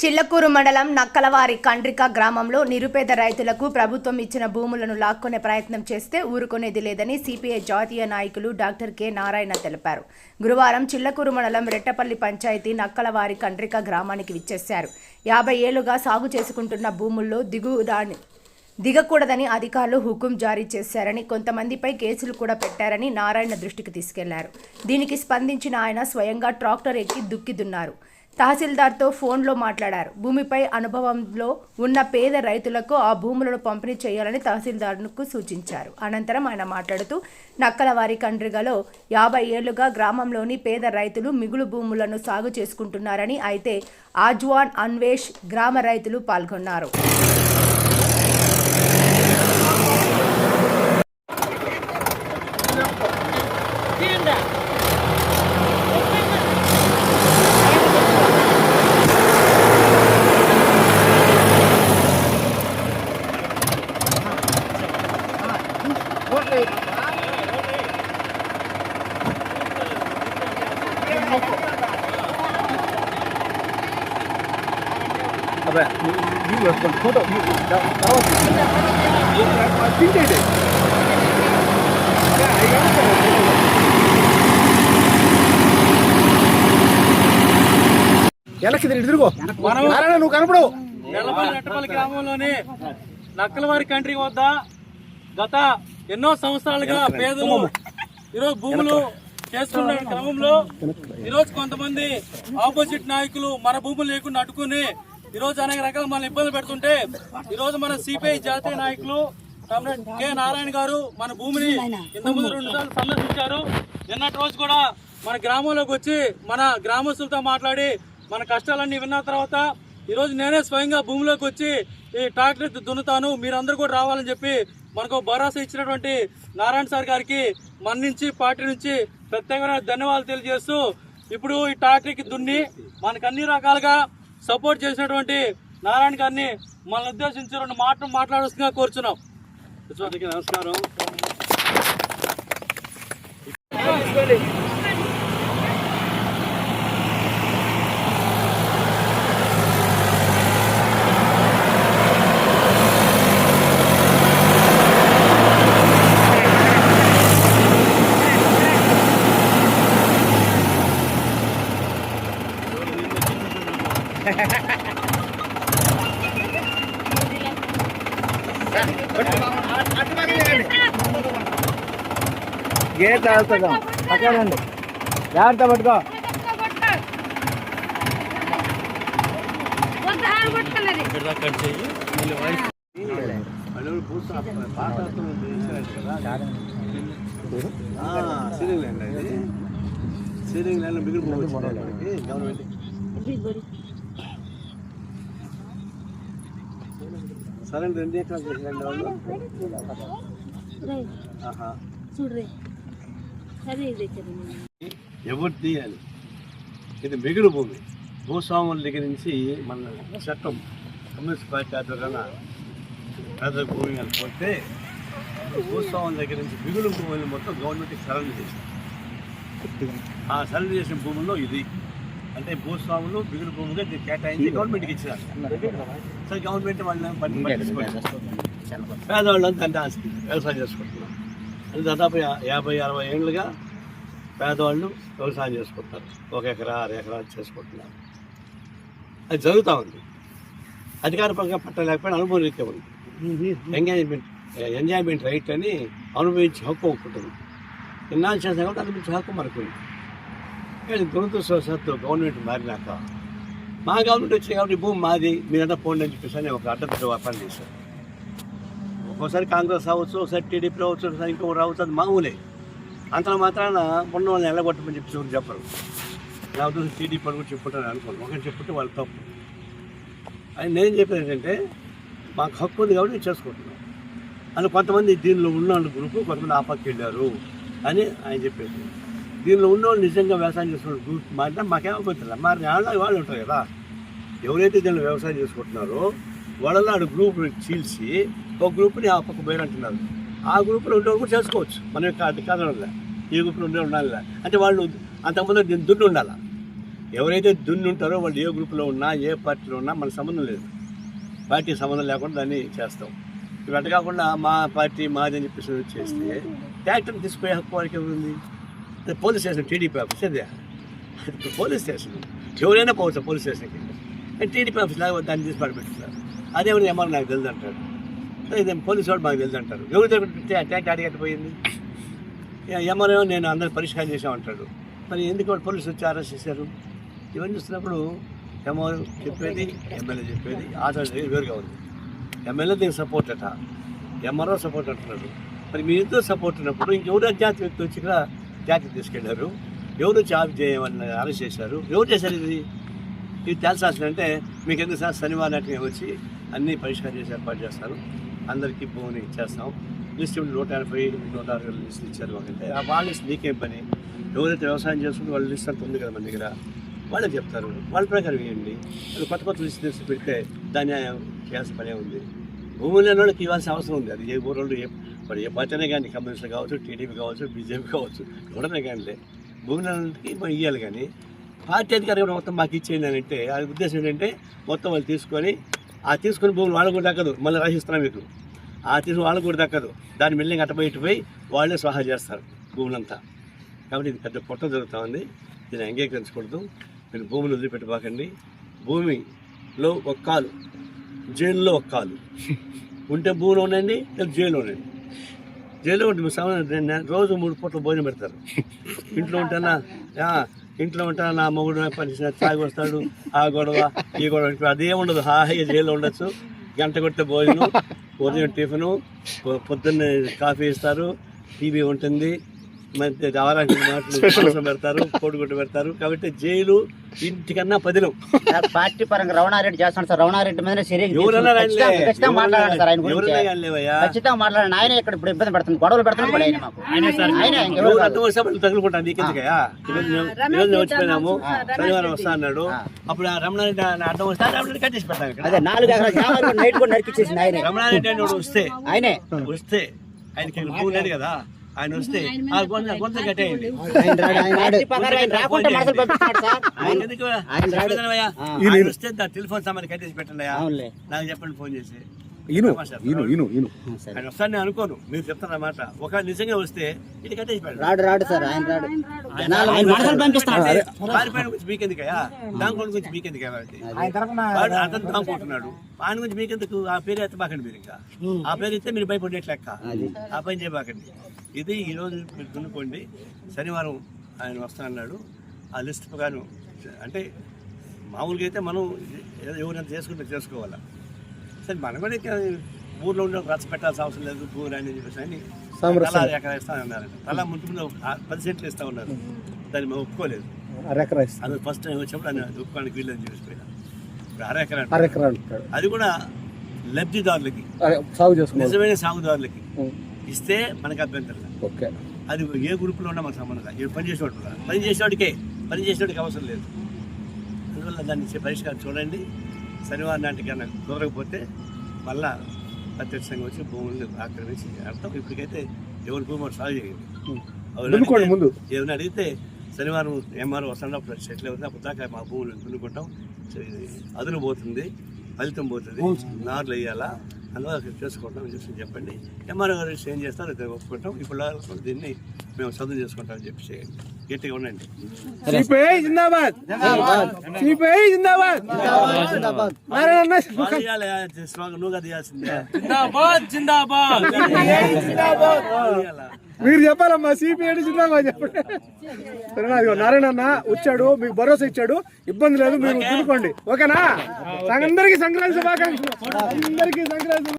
చిల్లకూరు మండలం నక్కలవారి కండ్రిక గ్రామంలో నిరుపేద రైతులకు ప్రభుత్వం ఇచ్చిన భూములను లాక్కునే ప్రయత్నం చేస్తే ఊరుకునేది లేదని సిపిఐ జాతీయ నాయకులు డాక్టర్ కె నారాయణ తెలిపారు. గురువారం చిల్లకూరు మండలం రెట్టపల్లి పంచాయతీ నక్కలవారి కండ్రిక గ్రామానికి విచ్చేశారు. యాభై ఏళ్ళుగా సాగు చేసుకుంటున్న భూముల్లో దిగుదాని దిగకూడదని అధికారులు హుకుం జారీ చేశారని కొంతమందిపై కేసులు కూడా పెట్టారని నారాయణ దృష్టికి తీసుకెళ్ళారు. దీనికి స్పందించిన ఆయన స్వయంగా ట్రాక్టర్ ఎక్కి దుక్కిదున్నారు తహసీల్దార్తో ఫోన్లో మాట్లాడారు. భూమిపై అనుభవంలో ఉన్న పేద రైతులకు ఆ భూములను పంపిణీ చేయాలని తహసీల్దార్కు సూచించారు. అనంతరం ఆయన మాట్లాడుతూ నక్కలవారి కండ్రిగలో యాభై ఏళ్ళుగా గ్రామంలోని పేద రైతులు మిగులు భూములను సాగు చేసుకుంటున్నారని అయితే ఆజ్వాన్ అన్వేష్ గ్రామ రైతులు పాల్గొన్నారు. అబ్బా నీళ్ళు వేసుకోండి ఫోటో తర్వాత తింటే వెనక్కి తిరిగి తిరుగు. నారాయణ నువ్వు కనపడవు నెల్లపల్లి నెట్టపల్లి గ్రామంలోని నక్కలవారి కంట్రీ వద్ద గత ఎన్నో సంవత్సరాలుగా పేదలు ఈరోజు భూములు చేసుకున్న క్రమంలో ఈరోజు కొంతమంది ఆపోజిట్ నాయకులు మన భూములు లేకుండా అడ్డుకుని ఈరోజు అనేక రకాల మన ఇబ్బందులు పెడుతుంటే ఈరోజు మన సిపిఐ జాతీయ నాయకులు కామ్రేడ్ కె నారాయణ గారు మన భూమిని ఇంతకుముందు రెండు సార్లు సందర్శించారు. నిన్నటి రోజు కూడా మన గ్రామంలోకి వచ్చి మన గ్రామస్తులతో మాట్లాడి మన కష్టాలన్నీ విన్న తర్వాత ఈరోజు నేనే స్వయంగా భూమిలోకి వచ్చి ఈ ట్రాక్టర్ దున్నుతాను మీరందరూ కూడా రావాలని చెప్పి మనకు భరోసా ఇచ్చినటువంటి నారాయణ సార్ గారికి మన నుంచి పార్టీ నుంచి ప్రత్యేకమైన ధన్యవాదాలు తెలియజేస్తూ ఇప్పుడు ఈ ట్రాక్టర్కి దున్ని మనకు అన్ని రకాలుగా సపోర్ట్ చేసినటువంటి నారాయణ గారిని మనల్ని ఉద్దేశించి రెండు మాటలు మాట్లాడాల్సిందిగా కోరుచున్నాం. నమస్కారం. గేట్ ఆగుతుందా? పక్కనండి. జాగ్రత్త పట్టుకో. సీలింగ్ లైన్ మిగిలిపోయి గవర్నమెంట్ సరే రెండు ఎకరాలు చేసినండి వాళ్ళు ఎవరు తీయాలి? ఇది మిగులు భూమి. భూస్వాముల దగ్గర నుంచి మన చట్టం కమ్యూనిస్ట్ పార్టీ ఆధ్వర్యాన పేద భూమి పోతే భూస్వాముల దగ్గర నుంచి మిగులు భూములు మొత్తం గవర్నమెంట్కి సరెండర్ చేసింది ఆ సరెండర్ చేసిన భూముల్లో ఇది. అంటే భూస్వాములు భూమిగా దీన్ని కేటాయించి గవర్నమెంట్కి ఇచ్చినారు. సరే గవర్నమెంట్ వాళ్ళని పేదవాళ్ళంతా అంటే ఆస్తి వ్యవసాయం చేసుకుంటున్నారు. అది దాదాపు యాభై అరవై ఏళ్ళుగా పేదవాళ్ళు వ్యవసాయం చేసుకుంటారు ఒక ఎకరా అర ఎకరా చేసుకుంటున్నారు. అది జరుగుతూ ఉంది. అధికారపరంగా పట్టలేకపోయినా అనుభవం రీత్యా ఉంది. ఎంజాయ్మెంట్ ఎంజాయ్మెంట్ రైట్ అని అనుభవించే హక్కు ఒకటి ఉంటుంది ఇన్నాళ్ళు చేసినా కూడా అనుభవించే హక్కు మనకు ఉంది. కానీ దురదృష్టవశాత్తు గవర్నమెంట్ మారినాక మా గవర్నమెంట్ వచ్చింది కాబట్టి భూమి మాది మీరంతా పోండి అని చెప్పేసి అని ఒక అడ్డంతో వ్యాపారం చేశారు. ఒక్కోసారి కాంగ్రెస్ రావచ్చు ఒకసారి టీడీపీ రావచ్చు ఒకసారి ఇంకో రావచ్చు అది మామూలే అంతలో మాత్రాన ఉన్న వాళ్ళని ఎల్లగొట్టమని చెప్పి ఎవరు చెప్పరు. నా ఉద్దేశం టీడీపీ అని కూడా చెప్పుంటారు అనుకోండి ఒకటి చెప్పుంటే వాళ్ళు తప్పు. అని నేను చెప్పేది ఏంటంటే మాకు హక్కు ఉంది కాబట్టి చేసుకుంటున్నాం. అని కొంతమంది దీనిలో ఉన్న గ్రూపు కొంతమంది ఆపక్కి వెళ్ళారు అని ఆయన చెప్పేది. దీనిలో ఉన్న వాళ్ళు నిజంగా వ్యవసాయం చేసుకున్న గ్రూప్ మారినా మాకేమవుతుంది మరి వాళ్ళ వాళ్ళు ఉంటారు కదా. ఎవరైతే దీనిలో వ్యవసాయం చేసుకుంటున్నారో వాళ్ళలో ఆడ గ్రూప్ చీల్చి ఒక గ్రూప్ని ఆ పక్క పోయి అంటున్నారు. ఆ గ్రూప్లో ఉండేవాళ్ళు కూడా చేసుకోవచ్చు. మన కాదు ఈ గ్రూప్లో ఉండే ఉండాలి అంటే వాళ్ళు అంతకుముందు దీన్ని దుడ్డు ఉండాలి? ఎవరైతే దున్ని ఉంటారో వాళ్ళు ఏ గ్రూప్లో ఉన్నా ఏ పార్టీలో ఉన్నా మనకు సంబంధం లేదు. పార్టీ సంబంధం లేకుండా దాన్ని చేస్తాం. ఇవి అట్ట కాకుండా మా పార్టీ మాది అని చెప్పేసి చేస్తే ట్యాక్టర్ తీసుకుపోయే హక్కు వారికి ఎవరుంది అది పోలీస్ స్టేషన్ టీడీపీ ఆఫీస్. అదే అది పోలీస్ స్టేషన్. ఎవరైనా పోవచ్చు పోలీస్ స్టేషన్కి. టీడీపీ ఆఫీస్ లాగా దాన్ని తీసి పడిపెట్టున్నారు అదేమో ఏమన్నా నాకు తెలియదు అంటారు ఇదే పోలీసు వాడు మాకు తెలియదు అంటారు ఎవరి దగ్గర ట్యాంక్ అడిగట్టిపోయింది ఏమో నేను అందరూ పరిష్కారం చేసామంటాడు మరి ఎందుకు పోలీసు వచ్చి అరెస్ట్ చేశారు? ఇవన్నీ చూస్తున్నప్పుడు ఏమో చెప్పేది ఎమ్మెల్యే చెప్పేది ఆధార్ వేరుగా ఉంది. ఎమ్మెల్యే దీనికి సపోర్ట్ అట. ఎంఆర్ఓ సపోర్ట్ అంటున్నాడు. మరి మీ ఇద్దరు సపోర్ట్ ఉన్నప్పుడు ఇంకెవరు అజ్ఞాత వ్యక్తి వచ్చి ఇక్కడ జాతి తీసుకెళ్ళారు. ఎవరు జాబ్ చేయమని అరెస్ట్ చేశారు? ఎవరు చేశారు ఇది? ఇది తేల్చాల్సిన అంటే మీకు ఎందుకు సార్ శనివారం నాటికి వచ్చి అన్ని పరిష్కారం చేసి ఏర్పాటు చేస్తారు అందరికీ భూమిని ఇచ్చేస్తాం. లిస్ట్ నూట ఎనభై నూట అరవై లిస్ట్ ఇచ్చారు మాకంటే. ఆ వాళ్ళ లిస్ట్ మీకేం పని? ఎవరైతే వ్యవసాయం చేసుకుంటే వాళ్ళ లిస్ట్ అంత ఉంది కదా మన దగ్గర. వాళ్ళే చెప్తారు. వాళ్ళ ప్రకారం వేయండి వాళ్ళు కొత్త కొత్త లిస్ట్ తెచ్చి పెడితే దాన్ని చేయాల్సిన పనే ఉంది. భూములు వాళ్ళకి ఇవ్వాల్సిన అవసరం ఉంది. అది ఏ ఊరోళ్ళు ఏ మరి ఏ పార్టీ కానీ కమ్యూనిస్టులు కావచ్చు టీడీపీ కావచ్చు బీజేపీ కావచ్చు ఎవడనే కానీ భూములకి మనం ఇవ్వాలి కానీ పార్టీ అధికారులు మొత్తం మాకు ఇచ్చేయండి అని అంటే అది ఉద్దేశం ఏంటంటే మొత్తం వాళ్ళు తీసుకొని ఆ తీసుకుని భూములు వాళ్ళకు కూడా దక్కదు. మళ్ళీ రాసిస్తున్నాం మీకు. ఆ తీసుకుని వాళ్ళకు కూడా దక్కదు. దాన్ని మిల్లింగ్ అట్టబయటిపోయి వాళ్ళే సహాయం చేస్తారు భూములంతా. కాబట్టి ఇది పెద్ద పొట్ట జరుగుతూ ఉంది. దీన్ని అంగీకరించకూడదు. మీరు భూమిని వదిలిపెట్టుకోకండి. భూమిలో ఒక కాలు. జైల్లో ఒక కాలు. ఉంటే భూమిలో ఉండండి లేదా జైల్లో ఉండండి. జైల్లో ఉంటే మీ సమయం రోజు మూడు పూట్ల భోజనం పెడతారు. ఇంట్లో ఉంటేనా? ఇంట్లో ఉంటా నా మొగుడు పని తాగి వస్తాడు. ఆ గొడవ ఈ గొడవ ఇప్పుడు అదే ఉండదు. హాయిగా జైల్లో ఉండొచ్చు. గంట కొట్టే భోజనం ఉదయం టిఫిను పొద్దున్నే కాఫీ ఇస్తారు. టీవీ ఉంటుంది. మరి వారానికి మాటలు పెడతారు కోడిగుడ్డు పెడతారు. కాబట్టి జైలు ఇంటికన్నా పదిలం. పార్టీ పరంగా రమణారెడ్డి చేస్తాను సార్. రమణారెడ్డి మీద ఖచ్చితంగా మాట్లాడండి సార్ ఆయన. ఖచ్చితంగా మాట్లాడండి. ఆయన ఇక్కడ ఇప్పుడు ఇబ్బంది పడుతుంది. గొడవలు పెడుతున్నాడు ఆయన మాకు. తగులుకుంటాను నీకెందుకయ్యా? ఈరోజు వచ్చిపోయినాము. శనివారం వస్తా అన్నాడు అప్పుడు ఆ రమణారెడ్డి అర్థం వస్తే రమణారెడ్డి కట్టేసి పెడతాం ఇక్కడ. అదే నాలుగు ఎకరాల నైట్ కూడా నరికిచ్చేసింది ఆయనే. రమణారెడ్డి వస్తే. ఆయనే. వస్తే. ఆయనకి కదా. ఆయన వస్తే ఆ గొంత గొంత కట్టేయండి ఆయన వస్తే టెలిఫోన్ సామాన్ కట్టేసి పెట్టండి నాకు చెప్పండి ఫోన్ చేసి. ఇను ఇను ఇను ఇను. ఆ, సరే. ఆయన వస్తాను నేను అనుకోను. మీరు చెప్తారన్నమాట ఒక నిజంగా వస్తే ఇది కట్టేసి రాడు రాడు సార్ ఆయన రాడు. గురించి మీకెందుకయ్యా? గురించి మీకెందుకు వాడు అతను దాముకుంటున్నాడు ఆయన గురించి మీకెందుకు? ఆ పేరు ఎత్తబాకండి మీరు ఇంకా. ఆ పేరు ఎత్తే మీరు భయపడేట్ లెక్క ఆ పని చేయబాకండి. ఇది ఈరోజు మీరు దున్నుకోండి శనివారం ఆయన వస్తానన్నాడు. ఆ లిస్ట్ ప్రకారం అంటే మామూలుగా అయితే మనం ఎవరైనా చేసుకుంటే చేసుకోవాలా. సరే మనం కూడా ఇక ఊర్లో ఉండే రచ్చ పెట్టాల్సిన అవసరం లేదు భూమి అని చెప్పేసి అని తలా ఎక్కడ ఇస్తానన్నారంట తలా ముందు పది సెంట్లు ఇస్తా ఉన్నారు. దాన్ని మేము ఒప్పుకోలేదు. అది ఫస్ట్ టైం వచ్చినప్పుడు ఆయన ఒప్పుకోడానికి వీళ్ళని చూసిపోయినా ఇప్పుడు అర ఎకరా అది కూడా లబ్ధిదారులకి సాగు నిజమైన సాగుదారులకి ఇస్తే మనకు అభ్యంతరం. ఓకే. అది ఏ గ్రూప్లో ఉన్నా మనకు సంబంధం. ఈ పని చేసేవాడు. పని చేసేవాడికే. పని చేసేవాడికి అవసరం లేదు. అందువల్ల దాన్ని పరిష్కారం చూడండి. శనివారం నాటికి కన్నా కుదరకపోతే మళ్ళా ప్రత్యక్షంగా వచ్చి భూముల్ని ఆక్రమించి అర్థం ఇప్పటికైతే ఎవరి భూమి సాగు చేయండి ముందు. ఏమైనా అడిగితే శనివారం ఎంఆర్ఓ వస్తున్నప్పుడు సెటిల్ అవుతుంది అప్పుడు దాకా మా భూములు దున్నుకుంటాం. అదును పోతుంది ఫలితం పోతుంది. నార్లు వేయాలా? అందువల్ల చేసుకుంటాం చెప్పి చెప్పండి. ఎంఆర్ఓ గారు ఏం చేస్తారు ఒప్పుకుంటాం. ఇప్పుడు దీన్ని మేము చదువు చేసుకుంటాం అని చెప్పి చేయండి. గట్టిగా ఉండండి. నువ్వు కదా ఇవ్వాల్సిందే మీరు చెప్పాలమ్మా సిపిఐ జిందాబాద్ చెప్పండి సరేనా నారాయణ అన్న వచ్చాడు మీకు భరోసా ఇచ్చాడు. ఇబ్బంది లేదు మీరు దున్నుకోండి ఓకేనా? అందరికీ సంక్రాంతి శుభాకాంక్షలు. అందరికీ సంక్రాంతి